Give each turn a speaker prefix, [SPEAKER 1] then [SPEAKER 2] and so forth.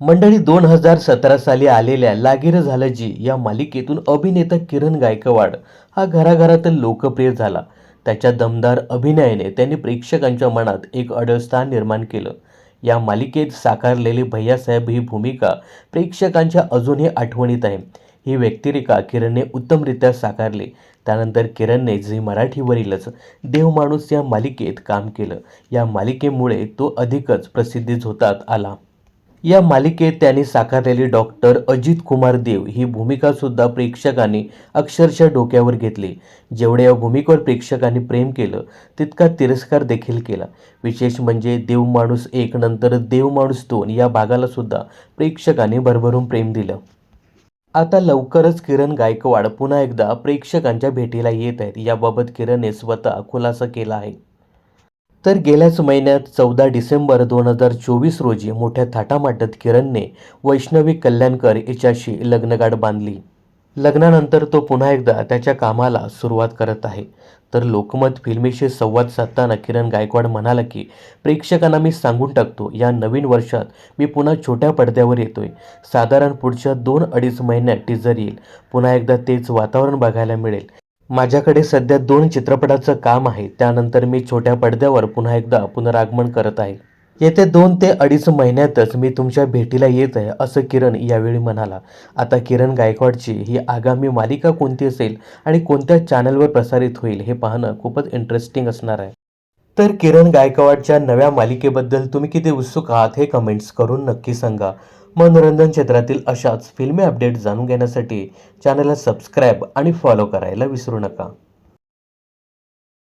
[SPEAKER 1] मंडळी दोन हजार सतरा साली आलेल्या लागीर झालं जी या मालिकेतून अभिनेता किरण गायकवाड हा घराघरातील लोकप्रिय झाला. त्याच्या दमदार अभिनयाने त्यांनी प्रेक्षकांच्या मनात एक अडळ स्थान निर्माण केलं. या मालिकेत साकारलेली भैयासाहेब ही भूमिका प्रेक्षकांच्या अजूनही आठवणीत आहे. ही व्यक्तिरेखा किरणने उत्तमरित्या साकारली. त्यानंतर किरणने झी मराठीवरीलच देव माणूस या मालिकेत काम केलं. या मालिकेमुळे तो अधिकच प्रसिद्धीच होतात आला. या मालिकेत त्यांनी साकारलेली डॉक्टर अजित कुमार देव ही भूमिका सुद्धा प्रेक्षकांनी अक्षरशः डोक्यावर घेतली. जेवढे या भूमिकेवर प्रेक्षकांनी प्रेम केलं तितका तिरस्कार देखील केला. विशेष म्हणजे देव माणूस एक नंतर देव माणूस दोन या भागाला सुद्धा प्रेक्षकांनी भरभरून प्रेम दिलं. आता लवकरच किरण गायकवाड पुन्हा एकदा प्रेक्षकांच्या भेटीला येत आहेत. याबाबत किरणने स्वतः खुलासा केला आहे. तर गेल्याच महिन्यात चौदा डिसेंबर दोन हजार चोवीस रोजी मोठ्या थाटामाटात किरणने वैष्णवी कल्याणकर हिच्याशी लग्नगाठ बांधली. लग्नानंतर तो पुन्हा एकदा त्याच्या कामाला सुरुवात करत आहे. तर लोकमत फिल्मीशी संवाद साधताना किरण गायकवाड म्हणाला की प्रेक्षकांना मी सांगून टाकतो या नवीन वर्षात मी पुन्हा छोट्या पडद्यावर येतोय. साधारण पुढच्या दोन अडीच महिन्यात टीजर येईल. पुन्हा एकदा तेच वातावरण बघायला मिळेल. माझ्याकडे सध्या दोन चित्रपटाचं काम आहे. त्यानंतर मी छोट्या पडद्यावर पुन्हा एकदा पुनरागमन करत आहे. येथे दोन ते अडीच महिन्यातच मी तुमच्या भेटीला येत आहे असं किरण यावेळी म्हणाला. आता किरण गायकवाडची ही आगामी मालिका कोणती असेल आणि कोणत्या चॅनलवर प्रसारित होईल हे पाहणं खूपच इंटरेस्टिंग असणार आहे. तर किरण गायकवाडच्या नव्या मालिकेबद्दल तुम्ही किती उत्सुक आहात हे कमेंट्स करून नक्की सांगा. मनोरंजन क्षेत्रातील अशाच फिल्मी अपडेट जाणून घेण्यासाठी चॅनलला सबस्क्राईब आणि फॉलो करायला विसरू नका.